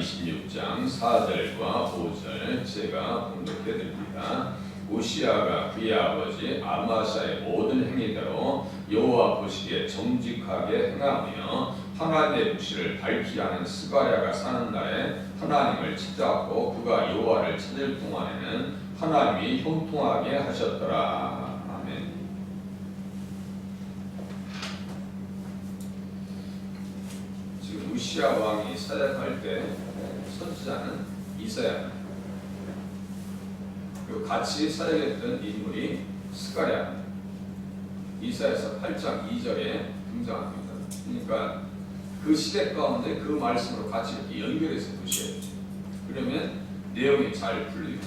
26장 4절과 5절 제가 공독해 드립니다. 우시아가 그의 아버지 아마사의 모든 행위대로 여호와 보시기에 정직하게 행하며 하나님의 묵시를 밝히 하는 스가랴가 사는 날에 하나님을 찾았고 그가 여호와를 찾을 동안에는 하나님이 형통하게 하셨더라. 우시아 왕이 사역할 때 선지자는 이사야 그리고 같이 사역했던 인물이 스가랴 이사야서 8장 2절에 등장합니다. 그러니까 그 시대 가운데 그 말씀으로 같이 이렇게 연결해서 보셔야 돼요. 그러면 내용이 잘 풀리고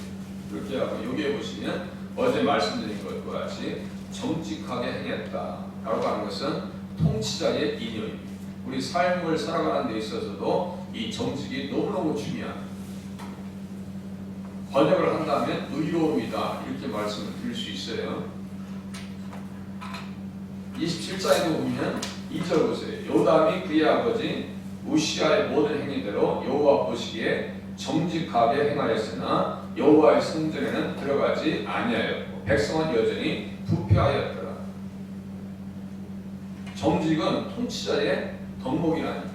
그렇게 하고 여기에 보시면 어제 말씀드린 것과 같이 정직하게 행했다라고 하는 것은 통치자의 인연입니다. 우리 삶을 살아가는 데 있어서도 이 정직이 너무너무 중요합니다. 번역을 한다면 의로움이다 이렇게 말씀을 드릴 수 있어요. 27장에도 보면 2절 보세요. 요담이 그의 아버지 우시아의 모든 행위대로 여호와 보시기에 정직하게 행하였으나 여호와의 성전에는 들어가지 아니하였고 백성은 여전히 부패하였더라. 정직은 통치자의 덕목이라니까.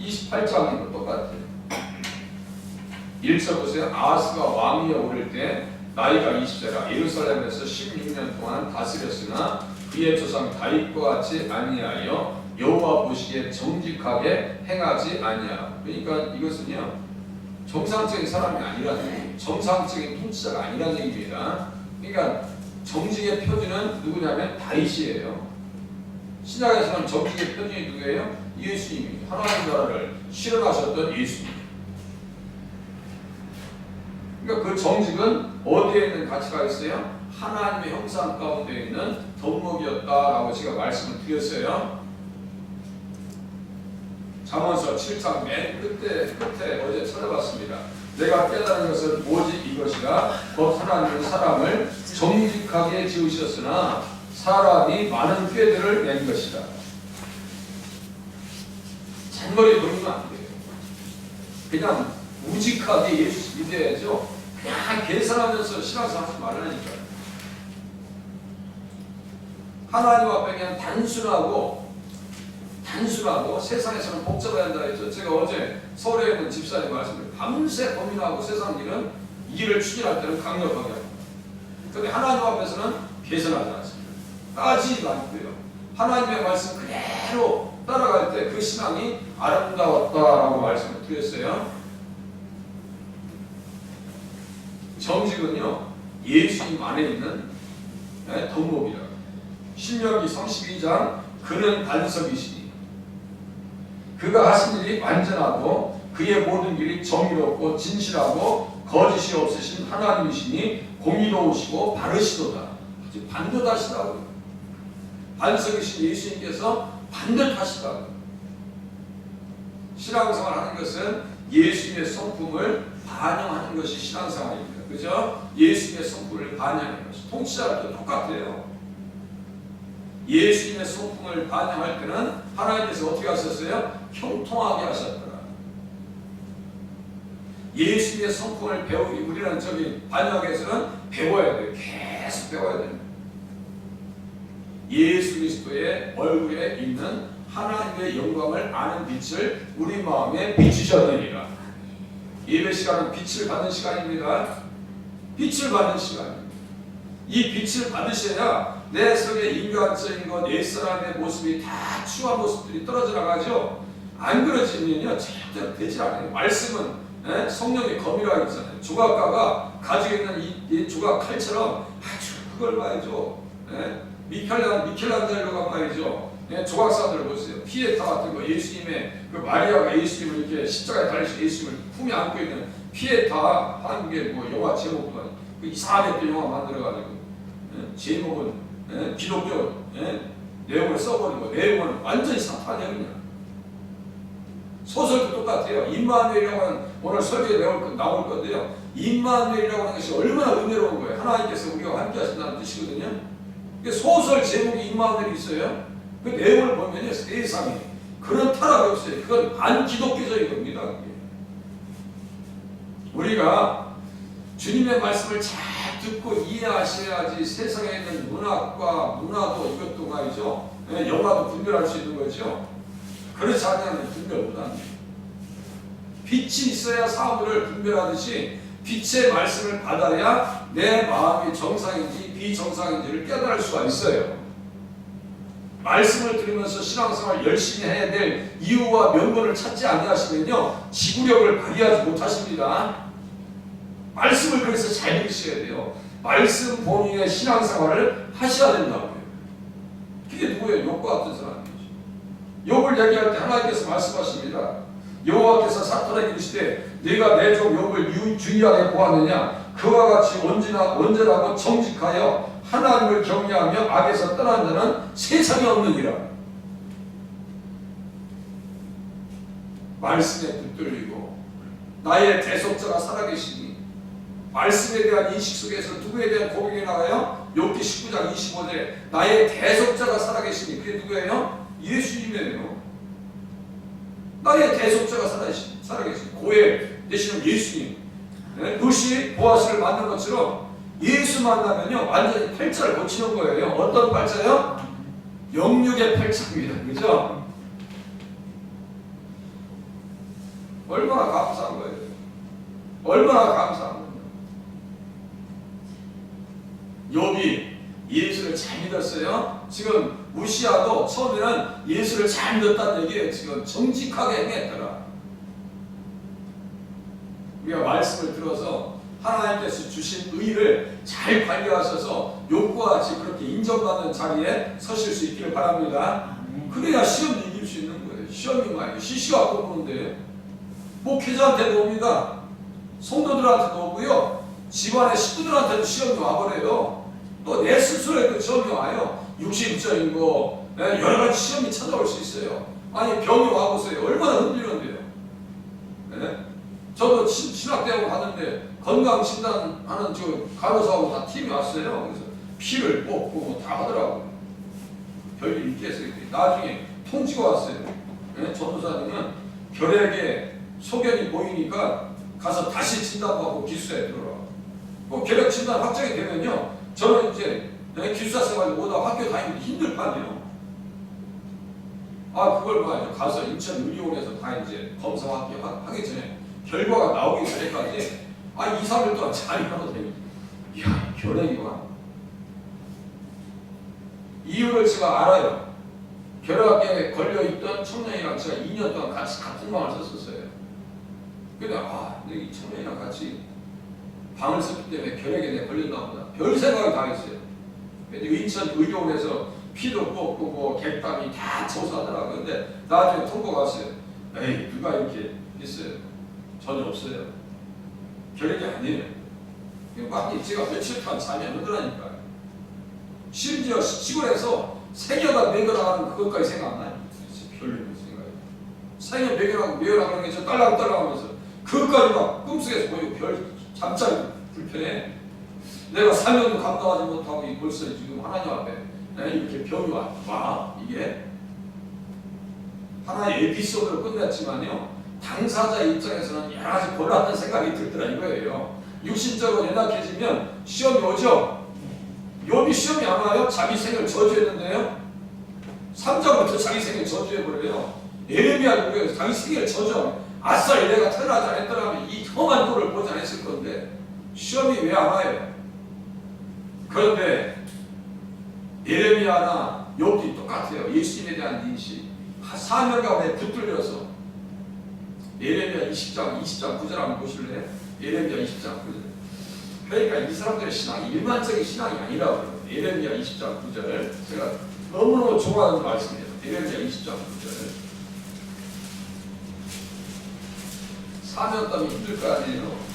28장에도 똑같아요. 1절 보세요. 아하스가 왕위에 오를 때 나이가 20세라 예루살렘에서 16년 동안 다스렸으나 그의 조상 다윗과 같이 아니하여 여호와 보시기에 정직하게 행하지 아니하. 그러니까 이것은요 정상적인 사람이 아니라는 얘기예요. 정상적인 통치자가 아니라는 얘기입니다. 그러니까 정직의 표준은 누구냐면 다윗이에요. 신약에서는 정직의 표준이 누구예요? 예수님입니다. 하나님 나라를 실현하셨던 예수님. 그러니까 그 정직은 어디에 있는 가치가 있어요? 하나님의 형상 가운데 있는 덕목이었다라고 제가 말씀을 드렸어요. 잠언서 7장 맨 끝에 끝에 어제 찾아봤습니다. 내가 깨달은 것은 오직 이것이라 곧 하나님은 사람을 정직하게 지으셨으나 사람이 많은 꾀들을 낸 것이다. 잔머리 돌리면 안 돼요. 그냥 우직하게 예수 믿어야죠. 그냥 계산하면서 신앙생활 하지 말라니까요. 하나님 앞에 그냥 단순하고 단순하고 세상에서는 복잡해야 한다 했죠. 제가 어제 서울에 있는 집사님 말씀을 밤새 고민하고 세상 일은 이 일을 추진할 때는 강력하게 합니다. 그런데 하나님 앞에서는 계산하지 따지지 않고요. 하나님의 말씀 그대로 따라갈 때 그 신앙이 아름다웠다라고 말씀을 드렸어요. 정직은요 예수님 안에 있는 네, 덕목이라. 신명기 32장 그는 반석이시니 그가 하신 일이 완전하고 그의 모든 일이 정의롭고 진실하고 거짓이 없으신 하나님이시니 공의로우시고 바르시도다. 아주 반듯하시다고요. 반석이신 예수님께서 반듯하시다고요. 신앙생활 하는 것은 예수님의 성품을 반영하는 것이 신앙생활입니다. 그죠? 예수님의 성품을 반영하는 것이. 통치자도 똑같아요. 예수님의 성품을 반영할 때는 하나님께서 어떻게 하셨어요? 형통하게 하셨더라. 예수님의 성품을 배우기 우리는 저기 반영에서는 배워야 돼요. 계속 배워야 됩니다. 예수 그리스도의 얼굴에 있는 하나님의 영광을 아는 빛을 우리 마음에 비추셨느니라. 예배 시간은 빛을 받는 시간입니다. 빛을 받는 시간입니다. 이 빛을 받으셔야 내 속에 인간적인 것, 옛사람의 모습이 다 추한 모습들이 떨어져 나가죠. 안 그러지면요 절대로 되지 않아요. 말씀은 예? 성령의 검이라고 했잖아요. 조각가가 가지고 있는 이, 이 조각 칼처럼 아주 그걸 봐야죠. 예? 미켈란 미켈란젤로가 말이죠. 예? 조각사들 보세요. 피에타 같은 거 예수님의 그 마리아가 예수님을 이렇게 십자가에 달리신 예수님을 품에 안고 있는 피에타 한국의 뭐 영화 제목도 그 이상하게 또 영화 만들어가지고 예? 제목은 예? 기독교 예? 내용을 써버리고 내용은 완전히 사탄이야. 소설도 똑같아요. 임마누엘이라고 하는 오늘 설교에 나올, 나올 건데요. 임마누엘이라고 하는 것이 얼마나 은혜로운 거예요. 하나님께서 우리가 함께 하신다는 뜻이거든요. 소설 제목이 임마누엘이 있어요. 그 내용을 보면요. 세상에 그런 타락이 없어요. 그건 반기독교적인 겁니다. 우리가 주님의 말씀을 잘 듣고 이해하셔야지 세상에 있는 문학과 문화도 이것도 말이죠. 예, 영화도 분별할 수 있는 거죠. 그렇지 않으면 분별 못합니다. 빛이 있어야 사물을 분별하듯이 빛의 말씀을 받아야 내 마음이 정상인지 비정상인지를 깨달을 수가 있어요. 말씀을 들으면서 신앙생활 열심히 해야 될 이유와 명분을 찾지 아니하시면요 지구력을 발휘하지 못하십니다. 말씀을 그래서 잘 들으셔야 돼요. 말씀 본인의 신앙생활을 하셔야 된다고요. 그게 누구예요? 욕과 같은 사람이죠. 욕을 얘기할 때 하나님께서 말씀하십니다. 여호와께서 사탄에게 이르시되 네가 내 종 욕을 유- 주의하게 보았느냐 그와 같이 언제나 언제라고 정직하여 하나님을 경외하며 악에서 떠난 자는 세상에 없느니라. 말씀에 붙들리고 나의 대속자가 살아계시니 말씀에 대한 인식 속에서 누구에 대한 고백이 나와요? 욥기 19장 25절에 나의 대속자가 살아계시니 그게 누구예요? 예수님이에요. 나의 대속자가 살아계시, 살아계시니 고해 되시는 예수님. 네? 루시 보아스를 만난 것처럼 예수 만나면요 완전히 팔자를 고치는 거예요. 어떤 팔자요? 영육의 팔자입니다. 그죠? 얼마나 감사한 거예요. 얼마나 감사한 거예요. 욥이 예수를 잘 믿었어요. 지금 무시아도 처음에는 예수를 잘 믿었다는 얘기예요. 지금 정직하게 행했더라. 우리가 말씀을 들어서 하나님께서 주신 의를 잘 관리하셔서 욕과 같이 그렇게 인정받는 자리에 서실 수 있기를 바랍니다. 그래야 시험 이길 수 있는 거예요. 시험이 말이에요. 시시가 뽑는데 목회자한테도 옵니다. 성도들한테도 오고요. 집안의 식구들한테도 시험이 와버려요. 또 내 스스로에도 시험이 와요. 육신적인 거 예, 여러 가지 시험이 찾아올 수 있어요. 아니 병이 와보세요. 얼마나 힘들는데요. 예? 저도 신- 신학대학원 갔는데 건강 진단하는 저 간호사하고 다 팀이 왔어요. 그래서 피를 뽑고 뭐 다 하더라고요. 별일 있겠어요. 나중에 통지가 왔어요. 예? 전도사님은 결핵에 소견이 보이니까 가서 다시 진단받고 기수에 들어라. 그 결핵 진단 확정이 되면요. 저는 이제 예, 기숙사 생활 오다 학교 다니기 힘들 판이에요. 아 그걸 뭐 가서 인천 의료원에서 다 이제 하- 하기 전에 결과가 나오기 전에까지 아 2, 3일 동안 잘 하거든요. 이야 결핵이 와. 이유를 제가 알아요. 결핵에 걸려있던 청년이랑 제가 2년 동안 같이 같은 방을 썼었어요. 근데 아, 내가 이 청년이랑 같이 방을 썼기 때문에 결핵에 내가 걸렸나 보다. 별 생각이 다 했어요. 근데 인천 의료원에서 피도 뽑고 뭐 객담이 다 조사하더라고요. 근데 나중에 통보가 왔어요. 에이 누가 이렇게 했어요? 전혀 없어요. 결핵이 아니에요. 아니 제가 며칠 동안 잠이 안 오더라니까요. 심지어 시골에서 생여가 매겨나가는 그것까지 생각 안 나요. 별로 생각이. 생여 매겨나고 매겨나가는 게저 딸랑딸랑 하면서 그것까지 막 꿈속에서 보이고 별 잠자리 불편해. 내가 사명도 감당하지 못하고 이 벌써 지금 하나님 앞에 에, 이렇게 병이 와, 와 이게 하나의 에피소드로 끝냈지만요 당사자 입장에서는 여러 가지 곤란한 생각이 들더라 이거예요. 육신적으로 연약해지면 시험이 오죠? 욥이 시험이 안 와요? 자기 생을 저주했는데요? 3장부터 자기 생을 저주해버려요. 예레미야 누구예요. 자기 생을 저주 아싸 내가 태어나지 않았더라면 이 험한 보지 않았을 건데 시험이 왜 안 와요? 그런데 예레미야나 욥도 똑같아요. 예수님에 대한 인식. 사명감에 붙들려서 예레미야 20장 20장 9절 한번 보실래요? 예레미야 20장 9절. 그러니까 이 사람들의 신앙이 일반적인 신앙이 아니라고요. 예레미야 20장 9절. 제가 너무너무 좋아하는 말씀이에요. 예레미야 20장 9절. 사명 때문에 힘들 거 아니에요.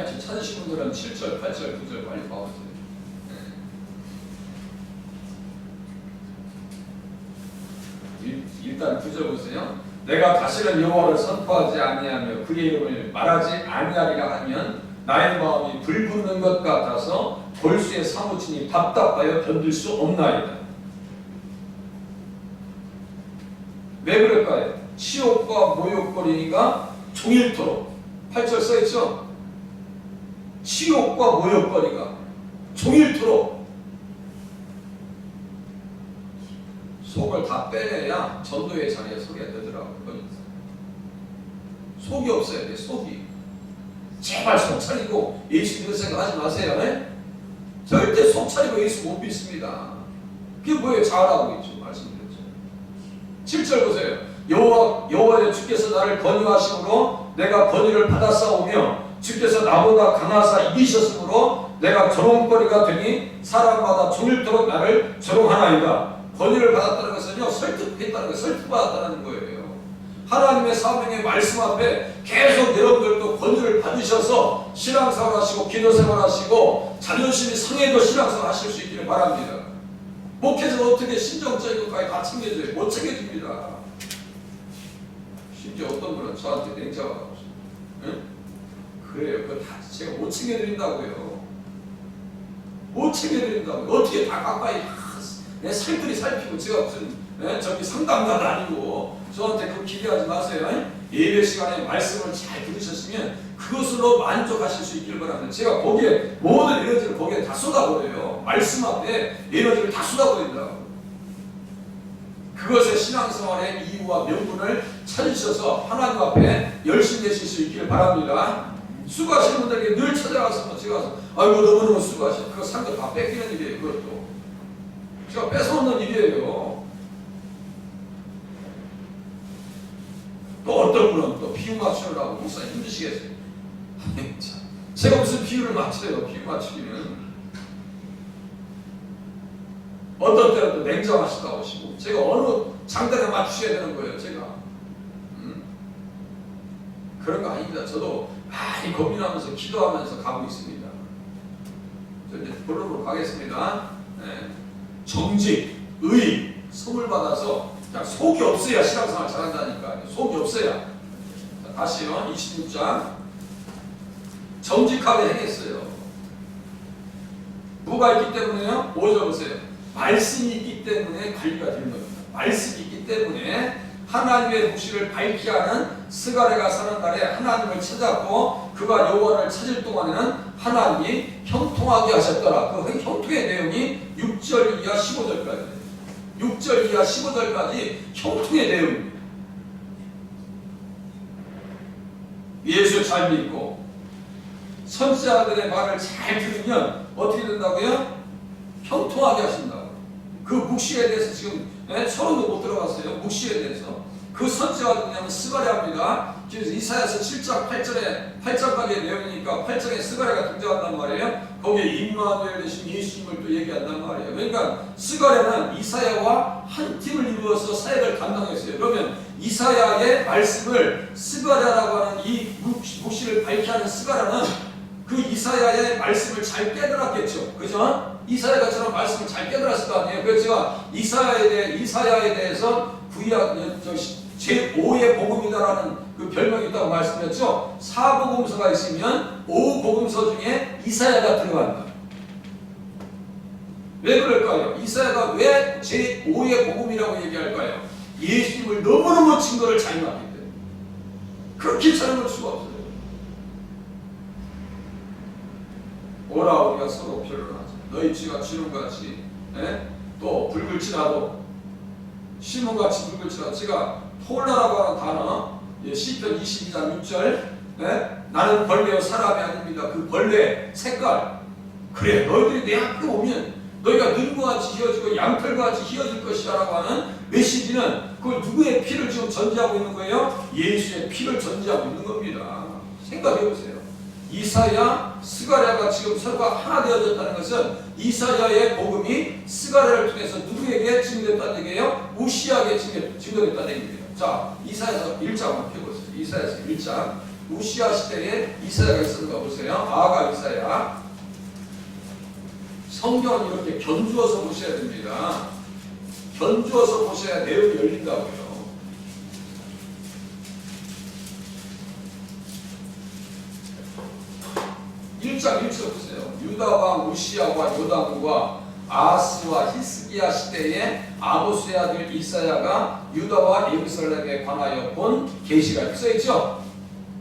팔절 찾으신 분들은 7절, 8절, 9절 빨리 봐보세요. 네. 일단 구절 보세요. 내가 다시는 여호와를 선포하지 아니하며 그의 이름을 말하지 아니하리라 하면 나의 마음이 불붙는 것 같아서 골수에 사무치니 답답하여 견딜 수 없나이다. 왜 그럴까요? 치욕과 모욕거리가 종일토록 8절 써있죠? 치욕과 모욕거리가 종일토록 속을 다 빼내야 전도의 자리에 서게 되더라고요. 속이 없어야 돼, 속이. 제발 속 차리고 예수 믿는 생각하지 마세요. 네? 절대 속 차리고 예수 못 믿습니다. 그게 뭐예요? 잘하고 있죠. 말씀드렸죠. 7절 보세요. 여호와 여호와의 주께서 나를 권유하심으로 내가 권유를 받았사오며 주께서 나보다 강하사 이기셨으므로 내가 조롱거리가 되니 사람마다 종일토록 나를 조롱하나이다. 권유를 받았다는 것은요 설득했다는 거, 설득받았다는 거예요. 하나님의 사명의 말씀 앞에 계속 여러분들도 권유를 받으셔서 신앙생활 하시고 기도생활 하시고 자존심이 상해도 신앙생활 하실 수 있기를 바랍니다. 목회자가 어떻게 신정적인 것까지 다 챙겨줘요? 못 챙겨줍니다. 심지어 어떤 분은 저한테 냉자가 없어요. 응? 그래요. 그거 다 제가 못 챙겨드린다고요. 못 챙겨드린다고요. 어떻게 다 가까이 다내 살들이 살피고 제가 무슨 예? 저기 상담가도 아니고 저한테 그 기대하지 마세요. 예? 예배 시간에 말씀을 잘 들으셨으면 그것으로 만족하실 수 있길 바랍니다. 제가 거기에 모든 에너지를 거기에 다 쏟아버려요. 말씀 앞에 에너지를 다 쏟아버린다고. 그것의 신앙생활의 이유와 명분을 찾으셔서 하나님 앞에 열심히 되실 수 있기를 바랍니다. 수고하시는 분들에게 늘 찾아가서 뭐 제가 가서 아이고 너무너무 수고하셔. 그거 상도 다 뺏기는 일이에요. 그것도. 제가 뺏어오는 일이에요. 또 어떤 분은 또 비유 맞추느라고 목사 힘드시겠어요. 제가 무슨 비유를 맞춰요. 비유 맞추기는. 어떤 때는 또 냉정하시다 오시고 제가 어느 장단에 맞추셔야 되는 거예요. 제가. 음? 그런 거 아닙니다. 저도 많이 고민하면서 기도하면서 가고 있습니다. 저 이제 본론으로 가겠습니다. 네. 정직, 의, 선물 받아서 그냥 속이 없어야 신앙생활 잘한다니까. 속이 없어야. 자, 다시요. 26장. 정직하게 행했어요. 뭐가 있기 때문에요? 뭐 적으세요? 말씀이 있기 때문에 관리가 되는 겁니다. 말씀이 있기 때문에 하나님의 묵시를 밝히 하는 스가랴가 사는 날에 하나님을 찾았고 그가 여호와를 찾을 동안에는 하나님이 형통하게 하셨더라. 그 형통의 내용이 6절 이하 15절까지. 6절 이하 15절까지 형통의 내용입니다. 예수 잘 믿고 선지자들의 말을 잘 들으면 어떻게 된다고요? 형통하게 하신다고. 그 묵시에 대해서 지금 예, 서로도 못 들어갔어요. 묵시에 대해서. 그 선지자가 누구냐면 스가랴입니다. 그래서 이사야서 7장 8절에 8장까지의 내용이니까 8장에 스가랴가 등장한단 말이에요. 거기에 임마누엘 대신 예수님을 또 얘기한단 말이에요. 그러니까 스가랴는 이사야와 한 팀을 이루어서 사역을 감당했어요. 그러면 이사야의 말씀을 스가랴라고 하는 이 묵시- 묵시를 밝게 하는 스가랴는 그 이사야의 말씀을 잘 깨달았겠죠. 그죠? 이사야가처럼 말씀을 잘 깨달았을 거 아니에요. 그래서 제가 이사야에 대해 이사야에 대해서 구약 제 5의 복음이다라는 그 별명이 있다고 말씀드렸죠. 사복음서가 있으면 5복음서 중에 이사야가 들어간다. 왜 그럴까요? 이사야가 왜 제 5의 복음이라고 얘기할까요? 예수님을 너무너무 증거를 잘 맞기 때문에. 그렇게 잘할 수가 없어요. 오라 우리가 서로 변론하자. 너희 쥐가 쥐눈같이 예? 또 붉을지라도 시몬같이 붉을지라도 제가 폴라라고 하는 단어 예, 시편 22장 6절 예? 나는 벌레요 사람이 아닙니다. 그 벌레 색깔 그래 너희들이 내 앞에 오면 너희가 눈과 같이 휘어지고 양털과 같이 휘어질 것이라고 하는 메시지는 그 누구의 피를 지금 전제하고 있는 거예요? 예수의 피를 전제하고 있는 겁니다. 생각해 보세요. 이사야, 스가랴가 지금 서로가 하나 되어졌다는 것은 이사야의 복음이 스가랴를 통해서 누구에게 증거됐다는 얘기예요? 우시아에게 증거, 증거됐다는 얘기예요. 자, 이사야서 1장 한번 펴보세요. 이사야서 1장. 우시아 시대에 이사야가 있었는 거 보세요. 아가 이사야. 성경은 이렇게 견주어서 보셔야 됩니다. 견주어서 보셔야 내용이 열린다고요. 1장 1절 보세요. 유다 왕 우시아와 요담과 아스와 히스기야 시대에 아모스의 아들 이사야가 유다와 예루살렘에 관하여 본 계시가 써있죠.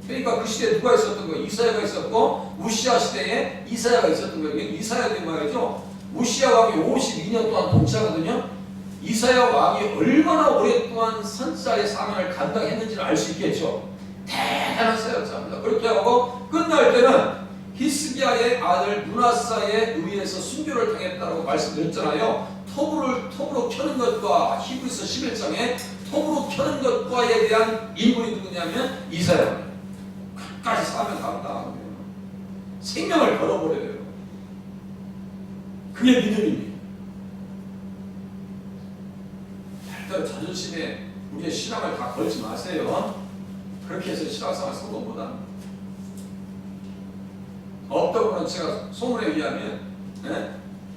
그러니까 그 시대에 누가 있었던 거예요? 이사야가 있었고 우시아 시대에 이사야가 있었던 거예요. 이사야도 말이죠. 우시아 왕이 52년 동안 통치하거든요. 이사야 왕이 얼마나 오랫동안 선자의 사명을 감당했는지를 알 수 있겠죠. 대단한 사역자입니다. 그렇게 하고 끝날 때는 히스기야의 아들 문하사에 의해서 순교를 당했다고 말씀드렸잖아요. 톱을 톱으로 켜는 것과 히브리서 11장에 톱으로 켜는 것과에 대한 인물이 누구냐면 이사야. 끝까지 감당하는 거예요. 생명을 걸어버려요. 그게 믿음입니다. 절대로 자존심에 우리의 신앙을 다 걸지 마세요. 그렇게 해서 신앙생활 성공 못합 어떤 분은 제가 소문에 의하면 예?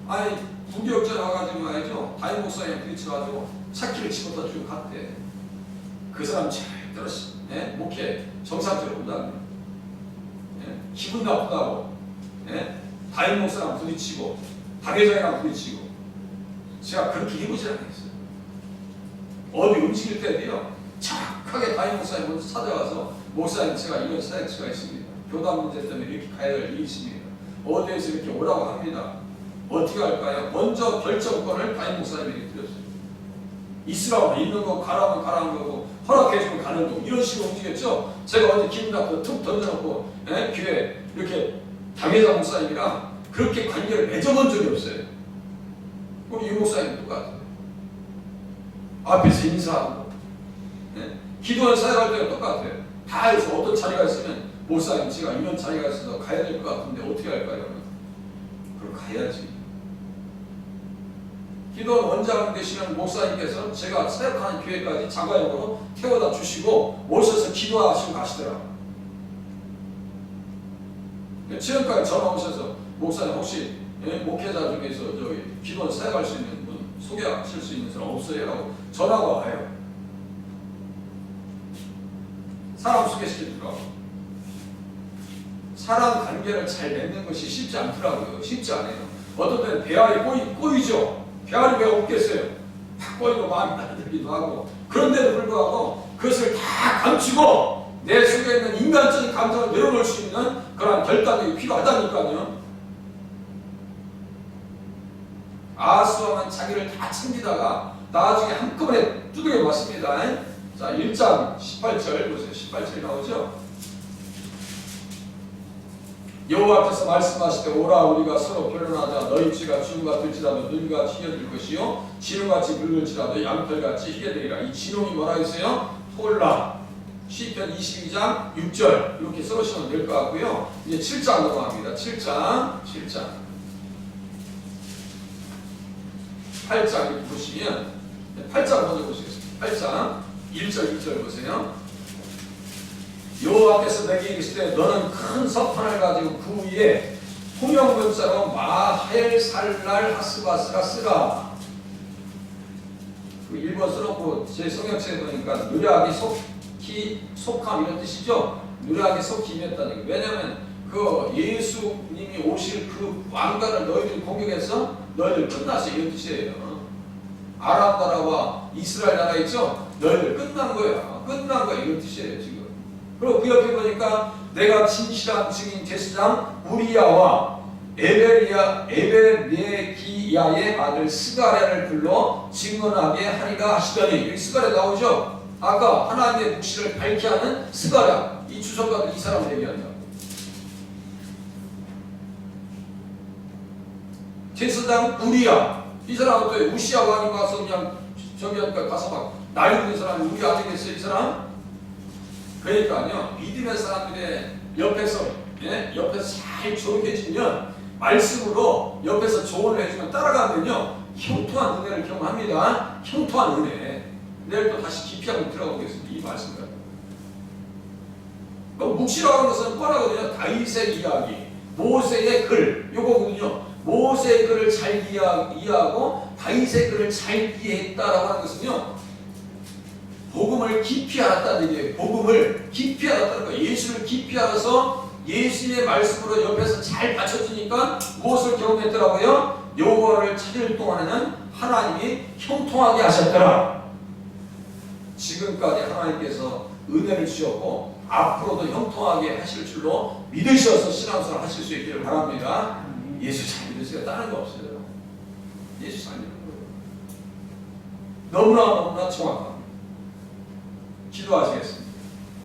아니 구격자 와가지고 말이죠 다임 목사님 부딪혀가지고 차키를 집어다 주고 갔대 그 사람 절대로 시- 예? 목회 정상적으로 못합니다 예? 기분 나쁘다고 예? 다임 목사랑 부딪히고 당회장이랑 부딪히고 제가 그렇게 해보지 않겠어요 어디 움직일 때도요 착하게 다임 목사님 먼저 찾아가서 목사님 제가 이런 사역치가 있습니다 교단 문제 때문에 이렇게 일이 있습니다. 어디에서 이렇게 오라고 합니다. 어떻게 할까요? 먼저 결정권을 담임 목사님에게 드렸어요. 있으라고 있는 거 가라면 가라는 거고 허락해주면 가는 거고 이런 식으로 움직였죠. 제가 어제 기분 나쁘고 툭 던져놓고 예? 교회 이렇게 당회장 목사님이랑 그렇게 관계를 맺어본 적이 없어요. 우리 유 목사님 똑같아요. 앞에서 인사하고 예? 기도원 사역할 때가 똑같아요. 다 해서 어떤 자리가 있으면 목사님 제가 이런 자리가 있어서 가야 될 것 같은데 어떻게 할까요? 그럼 가야지. 기도원 원장 되시는 목사님께서 제가 사역하는 교회까지 자가용으로 태워다 주시고 오셔서 기도하시고 가시더라고요. 지금까지 전화 오셔서 목사님 혹시 예, 목회자 중에서 저기 기도원 사역할 수 있는 분 소개하실 수 있는 사람 없어요? 라고 전화가 와요. 사람 소개시켜주라고. 사람 관계를 잘 맺는 것이 쉽지 않더라고요. 쉽지 않아요. 어떤 때는 배알이 꼬이, 꼬이죠. 배알이 왜 없겠어요? 팍 꼬이고 마음이 따뜻하기도 하고 그런데도 불구하고 그것을 다 감추고 내 속에 있는 인간적인 감정을 내려놓을 수 있는 그런 결단력이 필요하다니까요. 아수왕은 자기를 다 챙기다가 나중에 한꺼번에 두드려 맞습니다. 자, 1장 18절 보세요. 18절 나오죠? 여호와께서 말씀하실 때 오라 우리가 서로 변론하자. 너희 쥐가 쥐가 들지라도 눈과 휘어질 것이요. 지름같이 붉을지라도 양털같이 희게 되리라. 이 지름이 뭐라 했어요? 톨라. 시편 22장 6절. 이렇게 써놓으시면 될 것 같고요. 이제 7장 넘어갑니다. 7장 7장. 8장 이렇게 보시면 8장 먼저 보시겠습니다. 8장 1절 2절 보세요 여호와께서 내게 이르시되 너는 큰 석판을 가지고 그 위에 홍영변자로 마헬 살날 하스바스라 쓰라. 그 1번 써놓고 제 성경책에 보니까 누락이 속히 속함 이런 뜻이죠. 누락이 속히 임했다는 게 왜냐하면 그 예수님이 오실 그 왕가를 너희들이 공격해서 너희들 끝났어 이런 뜻이에요. 아랍 나라와 이스라엘 나라 있죠. 너희들 끝난 거야. 끝난 거야 이런 뜻이에요 지금. 그리고 그 옆에 보니까 내가 진실한 증인 제사장 우리야와 에베리아 에베레기야의 아들 스가랴를 불러 증언하게 하리라 하시더니 여기 스가랴 나오죠? 아까 하나님의 묵시를 밝게 하는 스가랴 이 주석가도 이 사람을 얘기한다. 제사장 우리야 이 사람은 또 우시아 왕이 가서 그냥 저기 가서 막 날리는 사람이 우리 아니겠어요 이 사람? 그러니까요 믿음의 사람들의 옆에서 예? 옆에서 잘 조용해지면 말씀으로 옆에서 조언을 해주면 따라가면요. 형통한 은혜를 경험합니다. 형통한 은혜. 내일 또 다시 깊이 한번 들어가 보겠습니다. 이 말씀을. 그 묵시라고 하는 것은 뻔하거든요? 다윗의 이야기 모세의 글 요거거든요. 모세의 글을 잘 이해- 이해하고 다윗의 글을 잘 이해했다라고 하는 것은요 복음을 깊이 알았다는 얘기예요. 복음을 깊이 알았다는 거예요. 예수를 깊이 알아서 예수님의 말씀으로 옆에서 잘 받쳐주니까 무엇을 경험했더라고요? 요거를 찾을 동안에는 하나님이 형통하게 하셨더라. 지금까지 하나님께서 은혜를 주셨고 앞으로도 형통하게 하실 줄로 믿으셔서 신앙생활 하실 수 있기를 바랍니다. 예수 잘 믿으세요. 다른 거 없어요. 예수 잘 믿는 거예요. 너무나 너무나 정확합니다. 기도하시겠습니다.